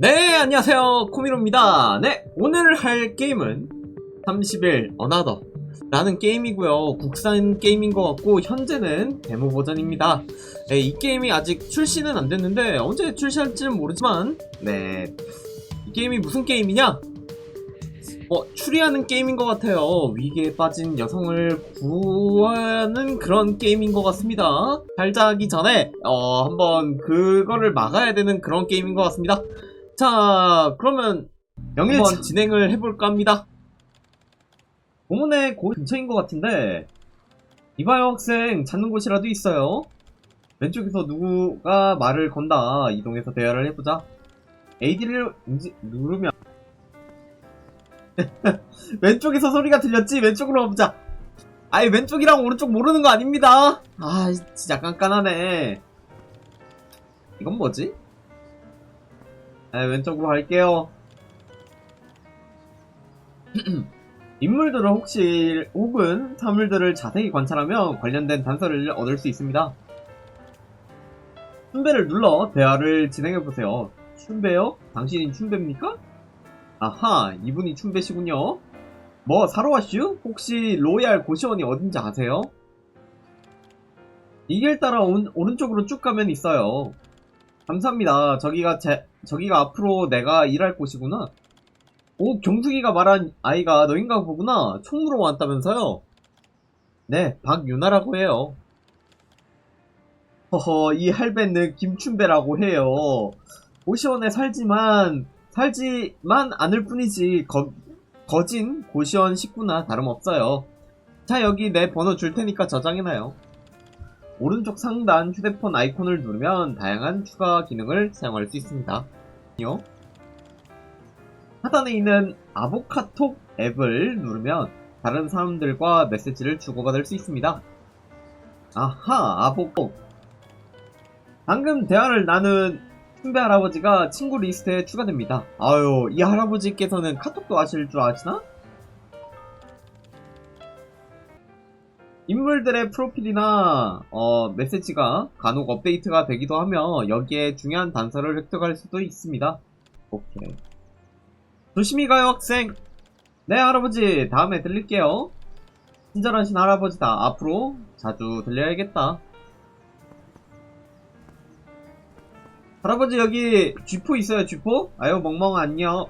네, 안녕하세요. 코미로입니다. 네, 오늘 할 게임은 30일 어나더 라는 게임이고요. 국산 게임인 것 같고 현재는 데모 버전입니다. 네, 이 게임이 아직 출시는 안 됐는데 언제 출시할지는 모르지만 네, 이 게임이 무슨 게임이냐? 어, 추리하는 게임인 것 같아요. 위기에 빠진 여성을 구하는 그런 게임인 것 같습니다. 잘 자기 전에, 어, 한번 그거를 막아야 되는 그런 게임인 것 같습니다. 자, 그러면 한번 진행을 해볼까 합니다. 공원의 고 근처인 것 같은데, 이봐요 학생, 찾는 곳이라도 있어요? 왼쪽에서 누구가 말을 건다. 이동해서 대화를 해보자. AD를 누르면 왼쪽에서 소리가 들렸지? 왼쪽으로 가보자. 아이, 왼쪽이랑 오른쪽 모르는 거 아닙니다. 아, 진짜 깐깐하네. 이건 뭐지? 아, 왼쪽으로 갈게요. 인물들을 혹시, 혹은 사물들을 자세히 관찰하면 관련된 단서를 얻을 수 있습니다. 춘배를 눌러 대화를 진행해보세요. 춘배요? 당신이 춘배입니까? 아하, 이분이 춘배시군요. 뭐, 사러 왔슈? 혹시 로얄 고시원이 어딘지 아세요? 이 길 따라 온- 오른쪽으로 쭉 가면 있어요. 감사합니다. 저기가 제, 저기가 앞으로 내가 일할 곳이구나. 오, 경숙이가 말한 아이가 너인가 보구나. 총무로 왔다면서요? 네, 박유나라고 해요. 허허, 이 할배는 김춘배라고 해요. 고시원에 살지만, 살지만 않을 뿐이지, 거, 거진 고시원 식구나 다름없어요. 자, 여기 내 번호 줄 테니까 저장해놔요. 오른쪽 상단 휴대폰 아이콘을 누르면 다양한 추가 기능을 사용할 수 있습니다. 요. 하단에 있는 아보카톡 앱을 누르면 다른 사람들과 메시지를 주고받을 수 있습니다. 아하, 아보톡. 방금 대화를 나눈 춘배 할아버지가 친구 리스트에 추가됩니다. 아유, 이 할아버지께서는 카톡도 하실 줄 아시나? 인물들의 프로필이나 어, 메시지가 간혹 업데이트가 되기도 하며 여기에 중요한 단서를 획득할 수도 있습니다. 오케이. 조심히 가요, 학생. 네, 할아버지. 다음에 들릴게요. 친절하신 할아버지다. 앞으로 자주 들려야겠다. 할아버지 여기 쥐포 있어요, 쥐포? 아유, 멍멍 안녕.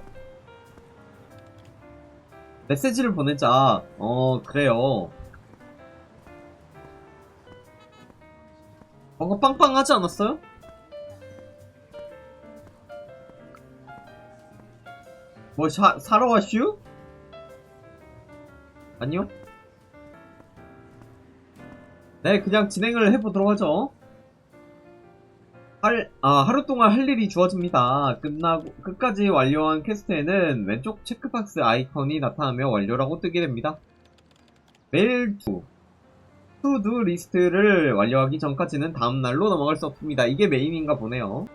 메시지를 보내자. 어, 그래요. 뭔가 빵빵하지 않았어요? 뭐 사, 사러 왔슈? 아니요? 네, 그냥 진행을 해보도록 하죠. 할, 아, 하루 동안 할 일이 주어집니다. 끝나고, 끝까지 완료한 퀘스트에는 왼쪽 체크박스 아이콘이 나타나며 완료라고 뜨게 됩니다. 매일 두, 투두 리스트를 완료하기 전까지는 다음날로 넘어갈 수 없습니다. 이게 메인인가 보네요.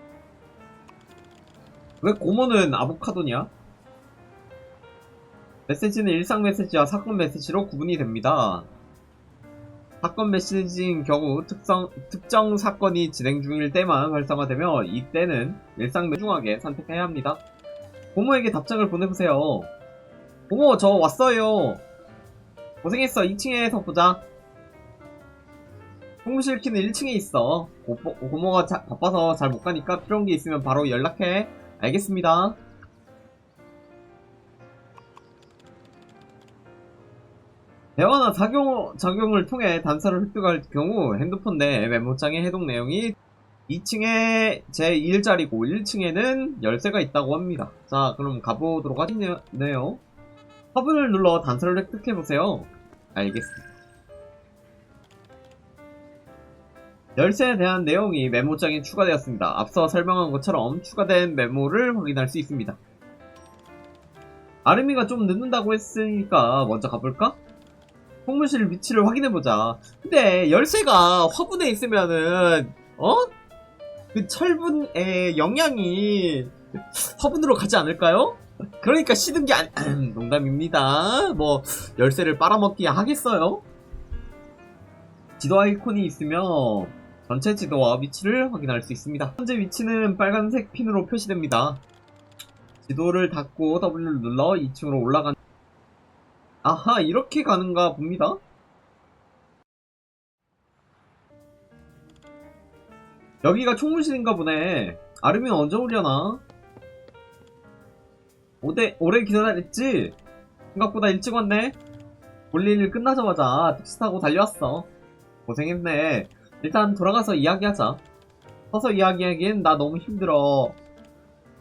왜 고모는 아보카도냐? 메시지는 일상 메시지와 사건 메시지로 구분이 됩니다. 사건 메시지인 경우 특성, 특정 사건이 진행 중일 때만 활성화되며 이때는 일상 매중하게 선택해야 합니다. 고모에게 답장을 보내보세요. 고모 저 왔어요. 고생했어. 2층에서 보자. 홍실 키는 1층에 있어. 고, 고모가 자- 바빠서 잘 못 가니까 필요한 게 있으면 바로 연락해. 알겠습니다. 대화나 작용, 작용을 통해 단서를 획득할 경우 핸드폰 내 메모장의 해독 내용이 2층에 제 2일자리고 1층에는 열쇠가 있다고 합니다. 자, 그럼 가보도록 하겠네요. 화분을 눌러 단서를 획득해보세요. 알겠습니다. 열쇠에 대한 내용이 메모장에 추가되었습니다. 앞서 설명한 것처럼 추가된 메모를 확인할 수 있습니다. 아르미가 좀 늦는다고 했으니까 먼저 가볼까? 통무실 위치를 확인해보자. 근데 열쇠가 화분에 있으면은 어? 그 철분의 영양이 화분으로 가지 않을까요? 그러니까 시든 게 아니... 농담입니다. 뭐 열쇠를 빨아먹기 하겠어요? 지도 아이콘이 있으면 전체 지도와 위치를 확인할 수 있습니다. 현재 위치는 빨간색 핀으로 표시됩니다. 지도를 닫고 W를 눌러 2층으로 올라간 아하 이렇게 가는가 봅니다 여기가 총무실인가 보네 아르민 언제 오려나 오래, 오래 기다렸지? 생각보다 일찍 왔네 볼일 끝나자마자 택시 타고 달려왔어 고생했네 일단 돌아가서 이야기하자. 서서 이야기하기엔 나 너무 힘들어.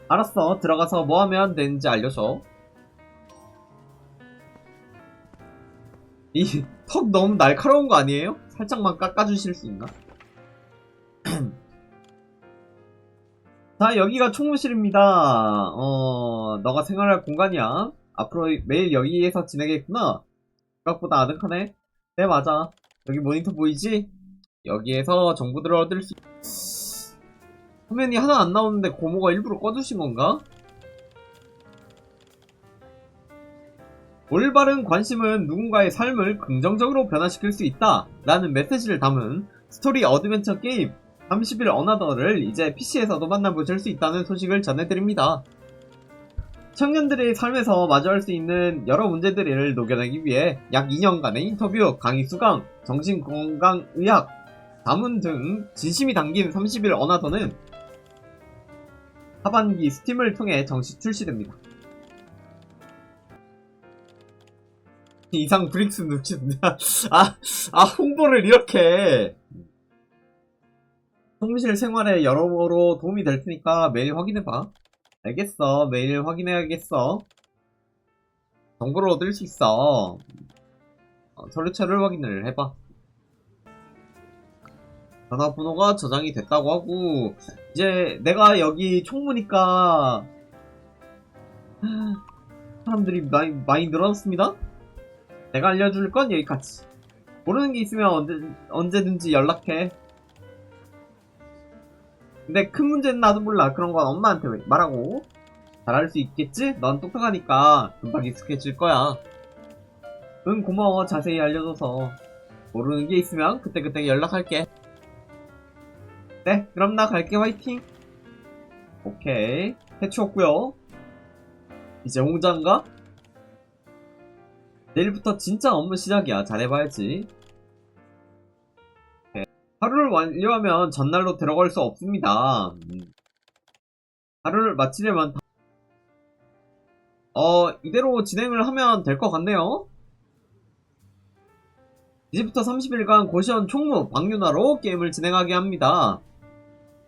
알았어. 들어가서 뭐 하면 되는지 알려줘. 이 턱 너무 날카로운 거 아니에요? 살짝만 깎아주실 수 있나? 자 여기가 총무실입니다. 어 너가 생활할 공간이야. 앞으로 매일 여기에서 지내겠구나. 생각보다 아득하네. 네 맞아. 여기 모니터 보이지? 여기에서 정보들을 얻을 수 화면이 하나 안 나오는데 고모가 일부러 꺼두신 건가? 올바른 관심은 누군가의 삶을 긍정적으로 변화시킬 수 있다 라는 메시지를 담은 스토리 어드벤처 게임 30일 어나더를 이제 PC에서도 만나보실 수 있다는 소식을 전해드립니다. 청년들의 삶에서 마주할 수 있는 여러 문제들을 녹여내기 위해 약 2년간의 인터뷰, 강의 수강, 정신건강의학, 자문 등 진심이 담긴 30일 어나더는 하반기 스팀을 통해 정식 출시됩니다. 이상 브릭스 눈치입니다. 아, 아, 홍보를 이렇게. 통실 생활에 여러모로 도움이 될 테니까 매일 확인해봐. 알겠어. 매일 확인해야겠어. 정보를 얻을 수 있어. 어, 서류체를 확인을 해봐. 전화번호가 저장이 됐다고 하고, 이제 내가 여기 총무니까, 사람들이 많이, 많이 늘어났습니다? 내가 알려줄 건 여기까지. 모르는 게 있으면 언제, 언제든지 연락해. 근데 큰 문제는 나도 몰라. 그런 건 엄마한테 왜 말하고. 잘할 수 있겠지? 넌 똑똑하니까 금방 익숙해질 거야. 응, 고마워. 자세히 알려줘서. 모르는 게 있으면 그때그때 연락할게. 네, 그럼 나 갈게. 화이팅! 오케이. 해치웠고요 이제 홍장가? 내일부터 진짜 업무 시작이야. 잘해봐야지. 네. 하루를 완료하면 전날로 들어갈 수 없습니다. 음. 하루를 마치려면 다- 어 이대로 진행을 하면 될 것 같네요. 이제부터 30일간 고시원 총무 방윤화로 게임을 진행하게 합니다.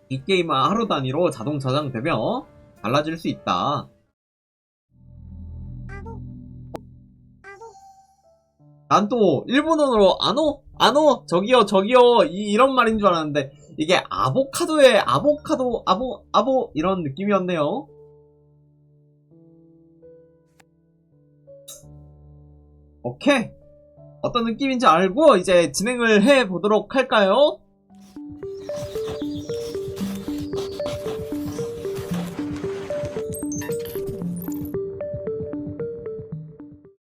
이 게임은 하루 단위로 자동 저장되며 달라질 수 있다. 난 또 일본어로 아노 아노 저기요 저기요 이, 이런 말인 줄 알았는데 이게 아보카도의 아보카도 아보 아보 이런 느낌이었네요. 오케이 어떤 느낌인지 알고 이제 진행을 해 보도록 할까요?